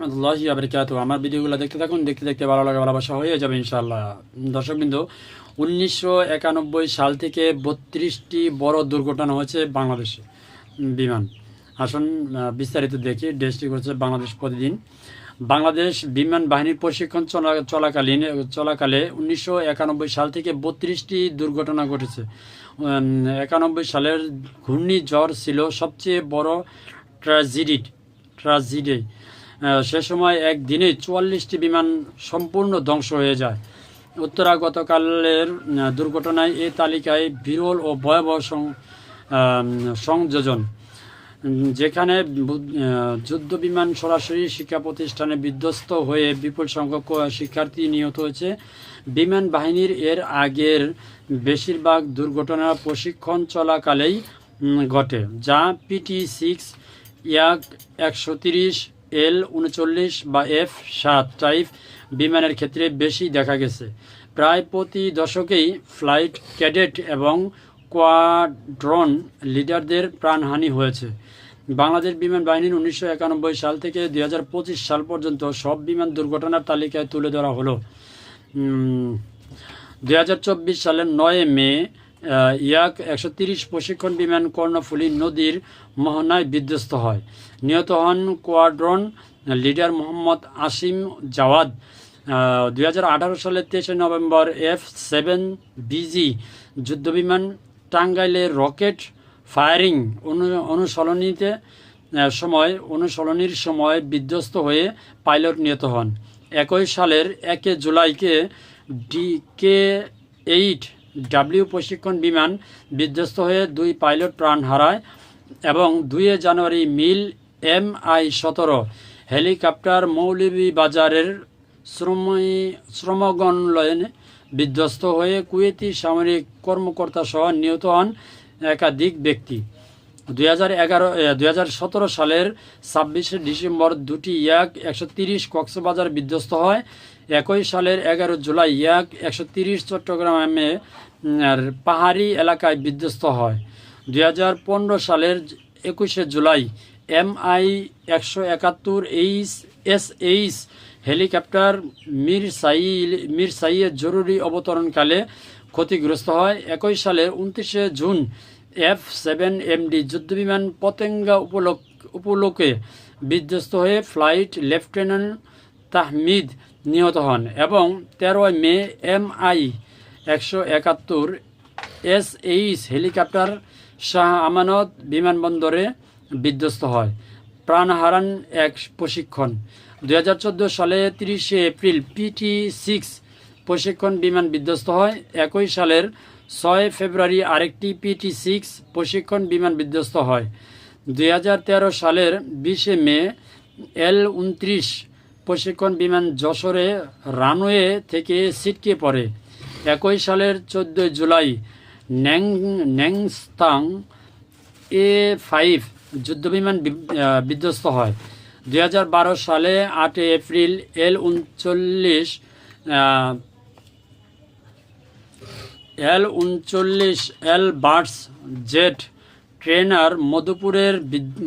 রহমতুল্লাহ আবরিকাত আমার ভিডিওগুলো দেখতে থাকুন, দেখতে দেখতে ভালো লাগে, ভালোবাসা হয়ে যাবে ইনশাআল্লাহ। দর্শকবৃন্দ, উনিশশো একানব্বই সাল থেকে বত্রিশটি বড় দুর্ঘটনা হয়েছে বাংলাদেশে বিমান। আসুন বিস্তারিত দেখি, দেশটি করছে বাংলাদেশ প্রতিদিন। বাংলাদেশ বিমান বাহিনীর প্রশিক্ষণ চলা, চলাকালীন, চলাকালে উনিশশো একানব্বই সাল থেকে বত্রিশটি দুর্ঘটনা ঘটেছে। একানব্বই সালের ঘূর্ণিঝড় ছিল সবচেয়ে বড় ট্র্যাজেডি ট্র্যাজেডি। সে সময় একদিনে চুয়াল্লিশটি বিমান সম্পূর্ণ ধ্বংস হয়ে যায়। উত্তরা গতকালের দুর্ঘটনায় এ তালিকায় বিরল ও ভয়াবহ সংযোজন, যেখানে যুদ্ধ বিমান সরাসরি শিক্ষা প্রতিষ্ঠানে বিধ্বস্ত হয়ে বিপুল সংখ্যক শিক্ষার্থী নিহত হয়েছে। বিমান বাহিনীর এর আগের বেশিরভাগ দুর্ঘটনা প্রশিক্ষণ চলাকালেই ঘটে, যা পিটি সিক্স, ইয়াক একশো তিরিশ এল উনচল্লিশ বা এফ সাত টাইপ বিমানের ক্ষেত্রে বেশি দেখা গেছে। প্রায় প্রতি দশকেই ফ্লাইট ক্যাডেট এবং কোয়াড্রন লিডারদের প্রাণহানি হয়েছে। বাংলাদেশ বিমান বাহিনীর উনিশশো একানব্বই সাল থেকে দুই হাজার পঁচিশ সাল পর্যন্ত সব বিমান দুর্ঘটনার তালিকায় তুলে ধরা হলো। দুই হাজার চব্বিশ সালের নয় মে ইয়াক একশো তিরিশ প্রশিক্ষণ বিমান কর্ণফুলী নদীর মোহনায় বিধ্বস্ত হয়। নিহত হন কোয়াড্রন লিডার মোহাম্মদ আসিম জাওয়াদ। দুই হাজার আঠারো সালের তেইশে নভেম্বর এফ সেভেন বিজি যুদ্ধবিমান টাঙ্গাইলে রকেট ফায়ারিং অনু- অনুসরণীতে সময়, অনুসরণীর সময় বিধ্বস্ত হয়ে পাইলট নিহত হন। একই সালের একে জুলাইকে ডিকে এইট ডাব্লিউ প্রশিক্ষণ বিমান বিধ্বস্ত হয়ে দুই পাইলট প্রাণ হারায় এবং দুইয়ে জানুয়ারি মিল এম আই সতেরো হেলিকপ্টার মৌলভীবাজারের শ্রমী শ্রমগণ লয়নে বিধ্বস্ত হয়ে কুয়েতি সামরিক কর্মকর্তা সহ নিহত হন একাধিক ব্যক্তি। দুই হাজার সালের ছাব্বিশে ডিসেম্বর দুটি ইয়াক একশো কক্সবাজার বিধ্বস্ত হয়। একই সালের এগারো জুলাই ইয়াক একশো চট্টগ্রামে পাহাড়ি এলাকায় বিধ্বস্ত হয়। দুই হাজার পনেরো সালের একুশে জুলাই এম আই একশো একাত্তর এইচ এস এইচ হেলিকপ্টার মীর সাইল মীর সাইয়ের জরুরি অবতরণকালে ক্ষতিগ্রস্ত হয়। একই সালের উনত্রিশে জুন এফ সেভেন এমডি যুদ্ধবিমান পতেঙ্গা উপলক উপলকে বিধ্বস্ত হয়ে ফ্লাইট লেফটেন্যান্ট তাহমিদ নিহত হন এবং তেরোই মে এম আই একশো একাত্তর S H helicopter Shah Amanat বিমানবন্দরে বিধ্বস্ত হয়। প্রাণ হারান এক প্রশিক্ষণ। দু হাজার চোদ্দ সালে তিরিশে এপ্রিল পিটি সিক্স প্রশিক্ষণ বিমান বিধ্বস্ত হয়। একই সালের ছয় ফেব্রুয়ারি আরেকটি পিটি সিক্স প্রশিক্ষণ বিমান বিধ্বস্ত হয়। দুই হাজার তেরো সালের বিশে মে এল উনত্রিশ প্রশিক্ষণ বিমান যশোরে রানওয়ে থেকে ছিটকে পড়ে। একই সালের চোদ্দোই জুলাই ন্যাং, ন্যাংস্তাং এ ফাইভ যুদ্ধবিমান বিধ্বস্ত হয়। দুই হাজার বারো সালে আটই এপ্রিল এল উনচল্লিশ এল উনচল্লিশ এল বার্ডস জেট ট্রেনার মধুপুরের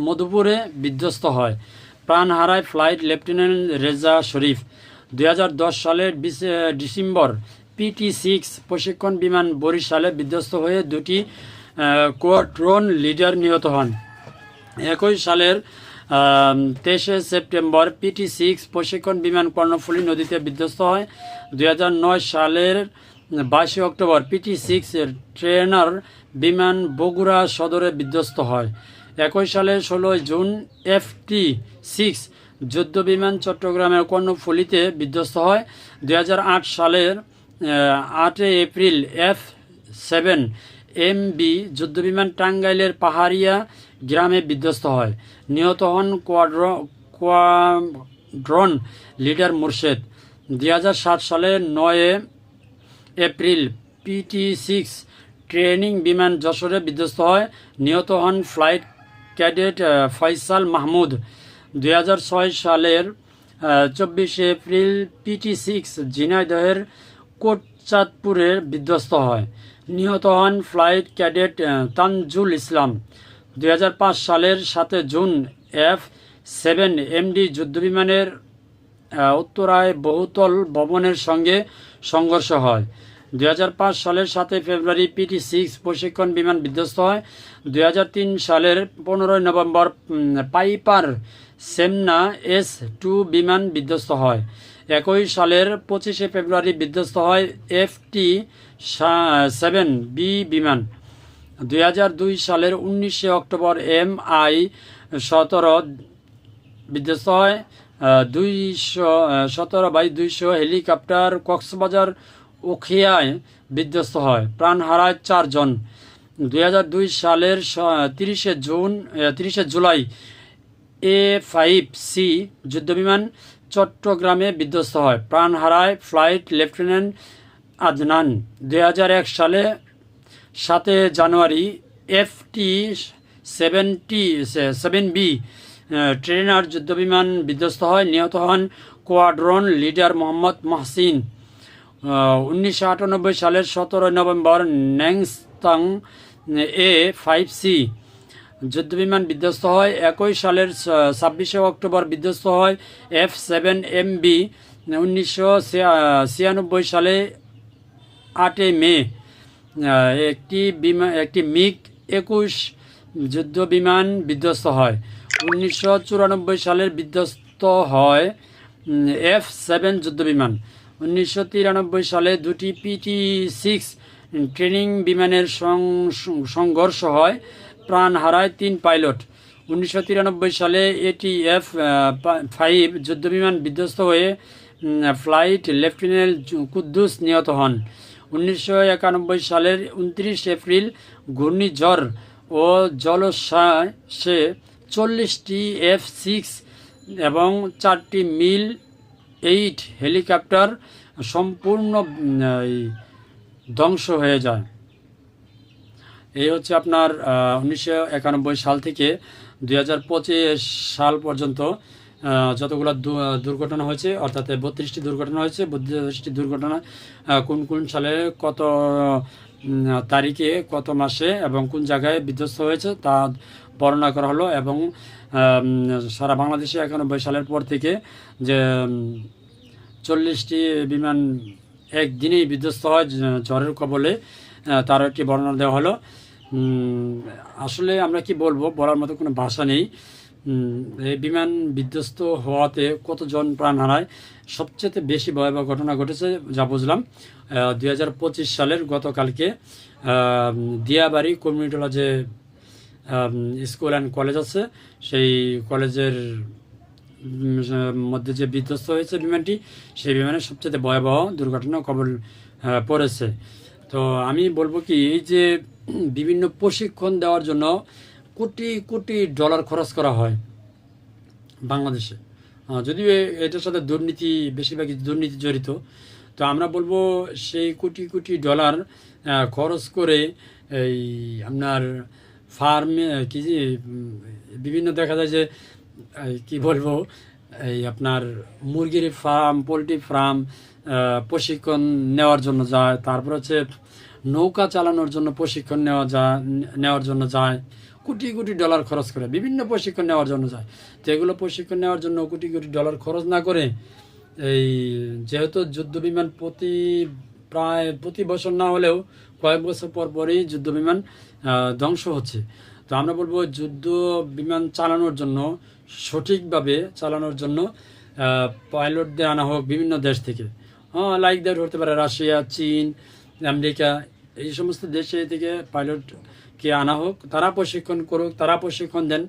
মধুপুরে বিধ্বস্ত হয়। প্রাণ হারায় ফ্লাইট লেফটেন্যান্ট রেজা শরীফ। দুই হাজার দশ সালের ডিসেম্বর পিটি সিক্স প্রশিক্ষণ বিমান বরিশালে বিধ্বস্ত হয়ে দুটি কোয়াড্রন লিডার নিহত হন। একই সালের তেইশে সেপ্টেম্বর পিটি সিক্স প্রশিক্ষণ বিমান কর্ণফুলী নদীতে বিধ্বস্ত হয়। দু হাজার নয় সালের বাইশে অক্টোবর পিটি সিক্সের ট্রেনার বিমান বগুড়া সদরে বিধ্বস্ত হয়। একই সালের ষোলোই জুন এফটি সিক্স যুদ্ধ বিমান চট্টগ্রামের কর্ণফুলিতে বিধ্বস্ত হয়। দু হাজার আট সালের আটই এপ্রিল এফ সেভেন এম বি যুদ্ধবিমান টাঙ্গাইলের পাহাড়িয়া গ্রামে বিধ্বস্ত হয়। নিহত হন কোয়াড্র, কোয়াড্রন লিডার মুর্শেদ। দুই সালের নয় এপ্রিল পিটি সিক্স ট্রেনিং বিমান যশোরে বিধ্বস্ত হয়। নিহত হন ফ্লাইট ক্যাডেট ফয়সাল মাহমুদ। দুই হাজার ছয় সালের চব্বিশে এপ্রিল পিটি সিক্স ঝিনাইদহের কোটচাঁদপুরে বিধ্বস্ত হয়। নিহত হন ফ্লাইট ক্যাডেট তানজুল ইসলাম। দু হাজার পাঁচ সালের সাতে জুন এফ সেভেন এমডি যুদ্ধবিমানের উত্তরায় বহুতল ভবনের সঙ্গে সংঘর্ষ হয়। দু হাজার পাঁচ সালের সাতই ফেব্রুয়ারি পিটি সিক্স প্রশিক্ষণ বিমান বিধ্বস্ত হয়। দু হাজার তিন সালের পনেরোই নভেম্বর পাইপার সেমনা এস টু বিমান বিধ্বস্ত হয়। একই সালের পঁচিশে ফেব্রুয়ারি বিধ্বস্ত হয় এফ টি সেভেন বি বিমান। দুই হাজার দুই সালের উনিশে অক্টোবর এম আই সতেরো বিধ্বস্ত হয় দুইশো সতেরো বাই দুইশো হেলিকপ্টার কক্সবাজার উখিয়ায় বিধ্বস্ত হয়, প্রাণ হারায় চারজন দুই হাজার দুই সালের তিরিশে জুন তিরিশে জুলাই এ ফাইভ সি যুদ্ধবিমান চট্টগ্রামে বিধ্বস্ত হয়। প্রাণ হারায় ফ্লাইট লেফটেন্যান্ট আদনান। দু হাজার এক সালে সাতে জানুয়ারি FT seventy, seven B trainer যুদ্ধবিমান বিধ্বস্ত হয়। নিহত হন কোয়াড্রন লিডার মোহাম্মদ মাহসিন। উনিশশো আটানব্বই সালের সতেরোই নভেম্বর ন্যাংস্তাং এ ফাইভ সি। যুদ্ধবিমান বিধ্বস্ত হয়। একই সালের ছাব্বিশে অক্টোবর বিধ্বস্ত হয় এফ সেভেন এম বি, উনিশশো ছিয়ানব্বই সালে আটই মে। একটি বিমান একটি মিগ একুশ যুদ্ধ বিমান বিধ্বস্ত হয়। উনিশশো চুরানব্বই সালের বিধ্বস্ত হয় এফ সেভেন যুদ্ধ বিমান উনিশশো সালে দুটি পিটি সিক্স ট্রেনিং বিমানের সংঘর্ষ হয়। প্রাণ হারায় তিন পাইলট। উনিশশো তিরানব্বই সালে এটি এফ ফাইভ যুদ্ধবিমান বিধ্বস্ত হয়ে ফ্লাইট লেফটেন্যান্ট কুদ্দুস নিহত হন। উনিশশো একানব্বই সালের উনত্রিশ এপ্রিল ঘূর্ণিঝড় ও জলসায় চল্লিশটি এফ সিক্স এবং চারটি মিল এইট হেলিকপ্টার সম্পূর্ণ ধ্বংস হয়ে যায়। এই হচ্ছে আপনার উনিশশো একানব্বই সাল থেকে দু হাজার পঁচিশ সাল পর্যন্ত যতগুলো দুর্ঘটনা হয়েছে, অর্থাৎ বত্রিশটি দুর্ঘটনা হয়েছে, বত্রিশটি দুর্ঘটনা কোন কোন সালে, কত তারিখে, কত মাসে এবং কোন জায়গায় বিধ্বস্ত হয়েছে তা বর্ণনা করা হলো এবং সারা বাংলাদেশে একানব্বই সালের পর থেকে যে চল্লিশটি বিমান একদিনেই বিধ্বস্ত হয় ঝড়ের কবলে। তার একটি বর্ণনা দেওয়া হলো। আসলে আমরা কি বলব, বলার মতো কোনো ভাষা নেই। এই বিমান বিধ্বস্ত হওয়াতে কতজন প্রাণ হারায়, সবচেয়ে বেশি ভয়াবহ ঘটনা ঘটেছে যা বুঝলাম দুই হাজার পঁচিশ সালের গতকালকে দিয়াবাড়ি কমিউনিটি যে স্কুল অ্যান্ড কলেজ আছে। সেই কলেজের মধ্যে যে বিধ্বস্ত হয়েছে বিমানটি, সেই বিমানের সবচেয়ে ভয়াবহ দুর্ঘটনা কবল পড়েছে। তো আমি বলব কি, এই যে বিভিন্ন প্রশিক্ষণ দেওয়ার জন্য কোটি কোটি ডলার খরচ করা হয় বাংলাদেশে। যদিও এটার সাথে দুর্নীতি, বেশিরভাগই দুর্নীতি জড়িত। তো আমরা বলব সেই কোটি কোটি ডলার খরচ করে এই আপনার ফার্মে, কি বিভিন্ন দেখা যায় যে কি বলব এই আপনার মুরগির ফার্ম পোলট্রি ফার্ম প্রশিক্ষণ নেওয়ার জন্য যায়। তারপর হচ্ছে নৌকা চালানোর জন্য প্রশিক্ষণ নেওয়া যায়, নেওয়ার জন্য যায়। কোটি কোটি ডলার খরচ করে, বিভিন্ন প্রশিক্ষণ নেওয়ার জন্য যায়। তো এগুলো প্রশিক্ষণ নেওয়ার জন্য কোটি কোটি ডলার খরচ না করে, এই যেহেতু যুদ্ধ বিমান প্রতি প্রায় প্রতি বছর না হলেও কয়েক বছর পর পরই যুদ্ধ বিমান ধ্বংস হচ্ছে। তো আমরা বলব যুদ্ধ বিমান চালানোর জন্য সঠিকভাবে চালানোর জন্য পাইলটদের আনা হোক বিভিন্ন দেশ থেকে। হ্যাঁ লাইক দ্যাট হতে পারে, রাশিয়া, চীন, আমেরিকা, এই সমস্ত দেশে থেকে পাইলটকে আনা হোক। তারা প্রশিক্ষণ করুক, তারা প্রশিক্ষণ দেন,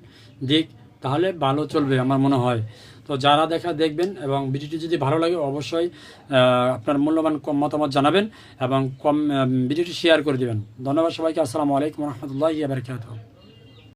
দিক, তাহলে ভালো চলবে আমার মনে হয়। তো যারা দেখা দেখবেন এবং ভিডিওটি যদি ভালো লাগে, অবশ্যই আপনার মূল্যবান কম মতামত জানাবেন এবং কম ভিডিওটি শেয়ার করে দেবেন। ধন্যবাদ সবাইকে, আসসালামু আলাইকুম রহমতুল্লাহ বারকাত